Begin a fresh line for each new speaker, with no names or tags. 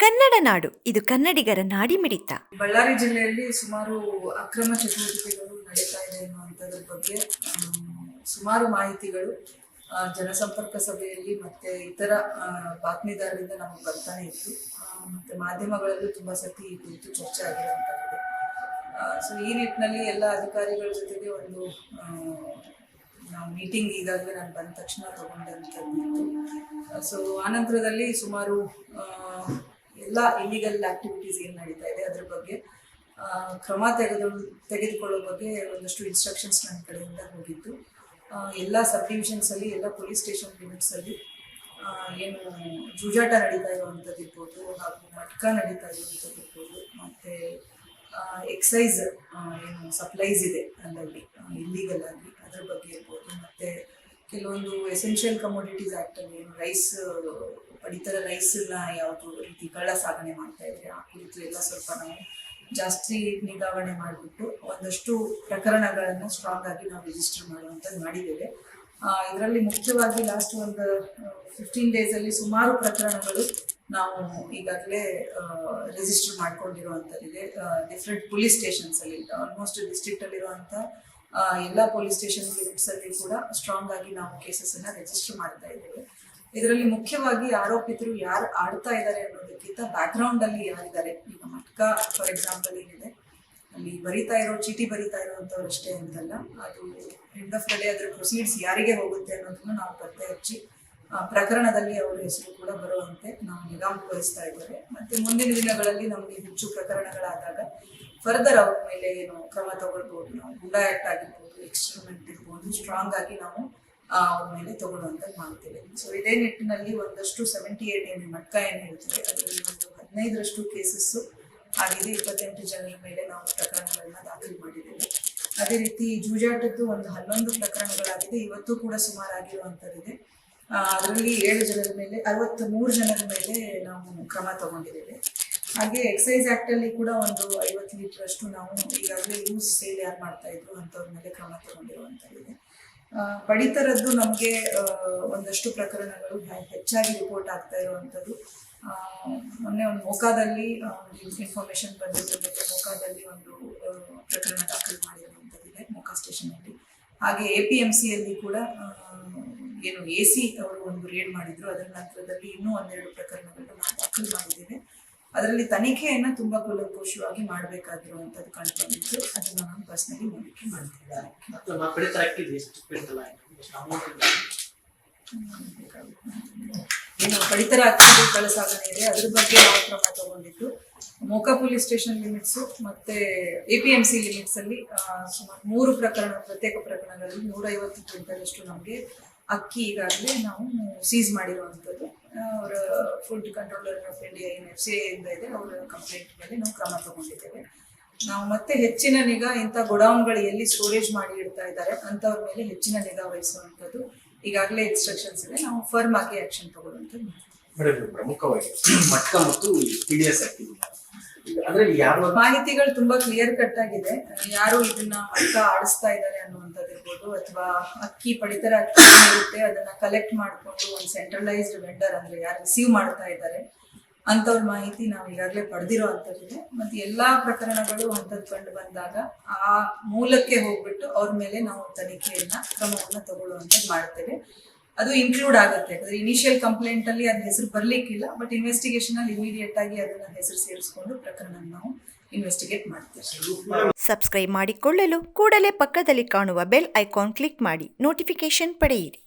ಕನ್ನಡ ನಾಡು. ಇದು ಕನ್ನಡಿಗರ ನಾಡಿ ಮಿಡಿತ.
ಬಳ್ಳಾರಿ ಜಿಲ್ಲೆಯಲ್ಲಿ ಸುಮಾರು ಅಕ್ರಮ ಚಟುವಟಿಕೆಗಳು ನಡೀತಾ ಇದೆ ಅನ್ನುವಂಥದ್ರ ಬಗ್ಗೆ ಸುಮಾರು ಮಾಹಿತಿಗಳು ಜನಸಂಪರ್ಕ ಸಭೆಯಲ್ಲಿ ಮತ್ತೆ ಇತರ ಬಾತ್ಮಿದಾರರಿಂದ ನಮಗೆ ಬರ್ತಾನೆ ಇತ್ತು. ಮತ್ತೆ ಮಾಧ್ಯಮಗಳಲ್ಲೂ ತುಂಬಾ ಸತಿ ಈ ಕುರಿತು ಚರ್ಚೆ ಆಗಿರುವಂಥದ್ದು ಸೊ ಈ ನಿಟ್ಟಿನಲ್ಲಿ ಎಲ್ಲ ಅಧಿಕಾರಿಗಳ ಜೊತೆಗೆ ಒಂದು ನಾವು ಮೀಟಿಂಗ್ ಈಗಾಗಲೇ ನಾನು ಬಂದ ತಕ್ಷಣ ತಗೊಂಡಂಥದ್ದು ಸೊ ಆನಂತರದಲ್ಲಿ ಸುಮಾರು ಎಲ್ಲ ಇಲಿಗಲ್ ಆಕ್ಟಿವಿಟೀಸ್ ಏನು ನಡೀತಾ ಇದೆ ಅದ್ರ ಬಗ್ಗೆ. ಕ್ರಮ ತೆಗೆದು ತೆಗೆದುಕೊಳ್ಳೋ ಬಗ್ಗೆ ಒಂದಷ್ಟು ಇನ್ಸ್ಟ್ರಕ್ಷನ್ಸ್ ನನ್ನ ಕಡೆಯಿಂದ ಹೋಗಿತ್ತು ಎಲ್ಲ ಸಬ್ ಡಿವಿಷನ್ಸ್ ಅಲ್ಲಿ, ಎಲ್ಲ ಪೊಲೀಸ್ ಸ್ಟೇಷನ್ ಲಿಮಿಟ್ಸಲ್ಲಿ ಏನು ಜೂಜಾಟ ನಡೀತಾ ಇರುವಂಥದ್ದು ಇರ್ಬೋದು, ಹಾಗೂ ಮಟ್ಕ ನಡೀತಾ ಇರುವಂಥದ್ದು ಇರ್ಬೋದು, ಮತ್ತೆ ಎಕ್ಸೈಸ್ ಏನು ಸಪ್ಲೈಸ್ ಇದೆ ಅಲ್ಲಲ್ಲಿ ಇಲ್ಲಿಗಲ್ ಆಗಿ ಅದ್ರ ಬಗ್ಗೆ ಇರ್ಬೋದು, ಮತ್ತೆ ಕೆಲವೊಂದು ಎಸೆನ್ಷಿಯಲ್ ಕಮೋಡಿಟೀಸ್ ಆಕ್ಟ್ ಅಲ್ಲಿ ಏನು ರೈಸ್ ಪಡಿತರ ರೈಸನ್ನ ಯಾವುದು ರೀತಿ ಕಳ್ಳ ಸಾಗಣೆ ಮಾಡ್ತಾ ಇದ್ರೆ ಆ ಕುರಿತು ಎಲ್ಲ ಸ್ವಲ್ಪ ನಾವು ಜಾಸ್ತಿ ನಿಗಾವಣೆ ಮಾಡಿಬಿಟ್ಟು ಒಂದಷ್ಟು ಪ್ರಕರಣಗಳನ್ನು ಸ್ಟ್ರಾಂಗ್ ಆಗಿ ನಾವು ರಿಜಿಸ್ಟರ್ ಮಾಡುವಂಥದ್ದು ಮಾಡಿದ್ದೇವೆ. ಇದರಲ್ಲಿ ಮುಖ್ಯವಾಗಿ ಲಾಸ್ಟ್ ಒಂದು ಫಿಫ್ಟೀನ್ ಡೇಸಲ್ಲಿ ಸುಮಾರು ಪ್ರಕರಣಗಳು ನಾವು ಈಗಾಗಲೇ ರಿಜಿಸ್ಟರ್ ಮಾಡ್ಕೊಂಡಿರುವಂಥದ್ದಿದೆ. ಡಿಫ್ರೆಂಟ್ ಪೊಲೀಸ್ ಸ್ಟೇಷನ್ಸ್ ಅಲ್ಲಿ ಆಲ್ಮೋಸ್ಟ್ ಡಿಸ್ಟ್ರಿಕ್ಟ್ ಆ, ಎಲ್ಲ ಪೊಲೀಸ್ ಸ್ಟೇಷನ್ ಅಲ್ಲಿ ಕೂಡ ಸ್ಟ್ರಾಂಗ್ ಆಗಿ ನಾವು ಕೇಸಸ್ ಅನ್ನ ರಿಜಿಸ್ಟರ್ ಮಾಡ್ತಾ ಇದ್ದೇವೆ. ಇದರಲ್ಲಿ ಮುಖ್ಯವಾಗಿ ಆರೋಪಿತರು ಯಾರು ಆಡ್ತಾ ಇದ್ದಾರೆ ಅನ್ನೋದಕ್ಕಿಂತ ಬ್ಯಾಕ್ ಗ್ರೌಂಡ್ ಅಲ್ಲಿ ಯಾರಿದ್ದಾರೆ? ಈಗ ಮಟ್ಕ ಫಾರ್ ಎಕ್ಸಾಂಪಲ್ ಏನಿದೆ? ಅಲ್ಲಿ ಬರಿತಾ ಇರೋ, ಚೀಟಿ ಬರಿತಾ ಇರೋಂಥವ್ರು ಅಷ್ಟೇ ಅಂತಲ್ಲ. ಅದು ಎಂಡ್ ಆಫ್ ಡೇ ಅದ್ರ ಪ್ರೊಸೀಡ್ಸ್ ಯಾರಿಗೆ ಹೋಗುತ್ತೆ ಅನ್ನೋದನ್ನು ನಾವು ಪತ್ತೆ ಹಚ್ಚಿ ಪ್ರಕರಣದಲ್ಲಿ ಅವರ ಹೆಸರು ಕೂಡ ಬರುವಂತೆ ನಾವು ನಿಗಾ ವಹಿಸ್ತಾ ಇದ್ದಾರೆ ಮತ್ತೆ ಮುಂದಿನ ದಿನಗಳಲ್ಲಿ ನಮಗೆ ಹೆಚ್ಚು ಪ್ರಕರಣಗಳಾದಾಗ ಫರ್ದರ್ ಅವ್ರ ಮೇಲೆ ಏನು ಕ್ರಮ ತಗೊಳ್ಬಹುದು ನಾವು ಗುಂಡಾ ಆಕ್ಟ್ ಆಗಿರ್ಬೋದು ಎಕ್ಸ್ಟ್ರಿಮೆಂಟ್ ಇರ್ಬೋದು ಸ್ಟ್ರಾಂಗ್ ಆಗಿ ನಾವು ಮೇಲೆ ತಗೊಳ್ಳುವಂಥದ್ದು ಮಾಡ್ತೇವೆ. ಸೊ ಇದೇ ನಿಟ್ಟಿನಲ್ಲಿ ಒಂದಷ್ಟು ಸೆವೆಂಟಿ ಏಟ್ ಏನು ಮಟ್ಕ ಏನು ಹೇಳ್ತೀವಿ ಅದರಲ್ಲಿ ಒಂದು ಹದಿನೈದರಷ್ಟು ಕೇಸಸ್ಸು ಆಗಿದೆ ಇಪ್ಪತ್ತೆಂಟು ಜನರ ಮೇಲೆ ನಾವು ಪ್ರಕರಣಗಳನ್ನ ದಾಖಲು ಮಾಡಿದ್ದೇವೆ. ಅದೇ ರೀತಿ ಜೂಜಾಟದ್ದು ಒಂದು ಹನ್ನೊಂದು ಪ್ರಕರಣಗಳಾಗಿದೆ. ಇವತ್ತು ಕೂಡ ಸುಮಾರು ಇದೆ ಅದರಲ್ಲಿ ಏಳು ಜನರ ಮೇಲೆ ಅರವತ್ತ್ ಮೂರು ಜನರ ಮೇಲೆ ನಾವು ಕ್ರಮ ತಗೊಂಡಿದ್ದೇವೆ. ಹಾಗೆ ಎಕ್ಸೈಸ್ ಆಕ್ಟ್ ಅಲ್ಲಿ ಕೂಡ ಒಂದು ಐವತ್ತು ಲೀಟರ್ ಅಷ್ಟು ನಾವು ಈಗಾಗಲೇ ಯೂಸ್ ಸೇಲ್ ಯಾರು ಮಾಡ್ತಾ ಇದ್ರು ಅಂಥವ್ರ ಮೇಲೆ ಕ್ರಮ ತಗೊಂಡಿರುವಂಥದ್ದಿದೆ. ಪಡಿತರದ್ದು ನಮಗೆ ಒಂದಷ್ಟು ಪ್ರಕರಣಗಳು ಹೆಚ್ಚಾಗಿ ರಿಪೋರ್ಟ್ ಆಗ್ತಾ ಇರುವಂಥದ್ದು. ಮೊನ್ನೆ ಒಂದು ಮೋಕಾದಲ್ಲಿ ಇನ್ಫಾರ್ಮೇಶನ್ ಬಂದಿದ್ದು ಮೊಕಾದಲ್ಲಿ ಒಂದು ಪ್ರಕರಣ ದಾಖಲು ಮಾಡಿರುವಂಥದ್ದಿದೆ ಮೋಕಾ ಸ್ಟೇಷನಲ್ಲಿ ಹಾಗೆ ಎ ಪಿ ಎಂ ಸಿಯಲ್ಲಿ ಕೂಡ ಏನು ಎ ಸಿ ಅವರು ಒಂದು ರೇಡ್ ಮಾಡಿದ್ರು. ಅದರ ನಂತರದಲ್ಲಿ ಇನ್ನೂ ಒಂದೆರಡು ಪ್ರಕರಣಗಳನ್ನು ನಾವು ದಾಖಲು ಮಾಡಿದ್ದೇವೆ. ಅದರಲ್ಲಿ ತನಿಖೆಯನ್ನು ತುಂಬಾ ಕೂಲಂಕುಷವಾಗಿ ಮಾಡಬೇಕಾಗಿರುವಂಥದ್ದು ಕಂಡು ಬಂದಿತ್ತು. ಅದನ್ನು ನಾನು ಪರ್ಸನಲಿ ನೋಡಿಕೆ
ಮಾಡ್ತಿದ್ದಾರೆ ಅಕ್ಕಿ
ಏನು ಪಡಿತರ ಹಾಕಿದ್ದು ಕಳಸಾಗಣೆ ಇದೆ. ಅದ್ರ ಬಗ್ಗೆ ಯಾವ ಕ್ರಮ ತಗೊಂಡಿದ್ದು? ಮೋಕಾ ಪೊಲೀಸ್ ಸ್ಟೇಷನ್ ಲಿಮಿಟ್ಸ್ ಮತ್ತೆ A P M C limits ಅಲ್ಲಿ ಸುಮಾರು ಮೂರು ಪ್ರಕರಣ ಪ್ರತ್ಯೇಕ ಪ್ರಕರಣಗಳಲ್ಲಿ ನೂರೈವತ್ತು ಕ್ವಿಂಟಲಷ್ಟು ನಮಗೆ ಅಕ್ಕಿ ಈಗಾಗಲೇ ನಾವು ಸೀಸ್ ಮಾಡಿರುವಂಥದ್ದು. ಅವರ ಫುಡ್ ಕಂಟ್ರೋಲರ್ ಆಫ್ ಇಂಡಿಯಾ ಏನು ಎಫ್ ಸಿ ಇಂದ ಇದೆ ಅವರ ಕಂಪ್ಲೇಂಟ್ ಮೇಲೆ ನಾವು ಕ್ರಮ ತಗೊಂಡಿದ್ದೇವೆ. ನಾವು ಮತ್ತೆ ಹೆಚ್ಚಿನ ನಿಗಾ ಇಂಥ ಗೋಡೌನ್ಗಳು ಎಲ್ಲಿ ಸ್ಟೋರೇಜ್ ಮಾಡಿ ಇಡ್ತಾ ಇದ್ದಾರೆ ಅಂಥವ್ರ ಮೇಲೆ ಹೆಚ್ಚಿನ ನಿಗಾ ವಹಿಸುವಂಥದ್ದು ಈಗಾಗಲೇ ಇನ್ಸ್ಟ್ರಕ್ಷನ್ಸ್ ಇದೆ. ನಾವು ಫರ್ಮ್ ಆಗಿ ಆಕ್ಷನ್ ತಗೊಳ್ಳುವಂಥದ್ದು
ಮೇಡಮ್ ಪ್ರಮುಖವಾಗಿ ಮಟ್ಕ ಮತ್ತು ಪಿ ಡಿ ಎಸ್ ಅದರಲ್ಲಿ ಯಾವ
ಮಾಹಿತಿಗಳು ತುಂಬಾ ಕ್ಲಿಯರ್ ಕಟ್ ಆಗಿದೆ. ಯಾರು ಇದನ್ನ ಮಟ್ಟ ಆಡಿಸ್ತಾ ಇದ್ದಾರೆ ಅನ್ನುವಂಥದ್ದು ಇರ್ಬೋದು ಅಥವಾ ಅಕ್ಕಿ ಪಡಿತರ ಅಕ್ಕಿ ಏನಿರುತ್ತೆ ಅದನ್ನ ಕಲೆಕ್ಟ್ ಮಾಡಿಕೊಂಡು ಒಂದು ಸೆಂಟ್ರಲೈಸ್ಡ್ ವೆಂಡರ್ ಅಂದ್ರೆ ಯಾರು ರಿಸೀವ್ ಮಾಡ್ತಾ ಇದ್ದಾರೆ, ಅಂಥವ್ರ ಮಾಹಿತಿ ನಾವು ಈಗಾಗಲೇ ಪಡೆದಿರೋ ಅಂಥದ್ದಿದೆ. ಮತ್ತೆ ಎಲ್ಲಾ ಪ್ರಕರಣಗಳು ಅಂಥದ್ದು ಕಂಡು ಬಂದಾಗ ಆ ಮೂಲಕ್ಕೆ ಹೋಗ್ಬಿಟ್ಟು ಅವ್ರ ಮೇಲೆ ನಾವು ತನಿಖೆಯನ್ನ, ಕ್ರಮವನ್ನ ತಗೊಳ್ಳುವಂಥದ್ದು ಮಾಡ್ತೇವೆ. ಅದು ಇನ್ಕ್ಲೂಡ್ ಆಗುತ್ತೆ. ಯಾಕಂದ್ರೆ ಇನಿಷಿಯಲ್ ಕಂಪ್ಲೇಂಟ್ ಅಲ್ಲಿ ಅದ್ ಹೆಸರು ಬರ್ಲಿಕ್ಕಿಲ್ಲ ಬಟ್ ಇನ್ವೆಸ್ಟಿಗೇಷನ್ ಅಲ್ಲಿ ಇಮಿಡಿಯೇಟ್ ಆಗಿ ಅದನ್ನ ಹೆಸರು ಸೇರಿಸ್ಕೊಂಡು ಪ್ರಕರಣ ನಾವು ಇನ್ವೆಸ್ಟಿಗೇಟ್ ಮಾಡ್ತೇವೆ.
ಸಬ್ಸ್ಕ್ರೈಬ್ ಮಾಡಿಕೊಳ್ಳಲು ಕೂಡಲೇ ಪಕ್ಕದಲ್ಲಿ ಕಾಣುವ ಬೆಲ್ ಐಕಾನ್ ಕ್ಲಿಕ್ ಮಾಡಿ ನೋಟಿಫಿಕೇಶನ್ ಪಡೆಯಿರಿ.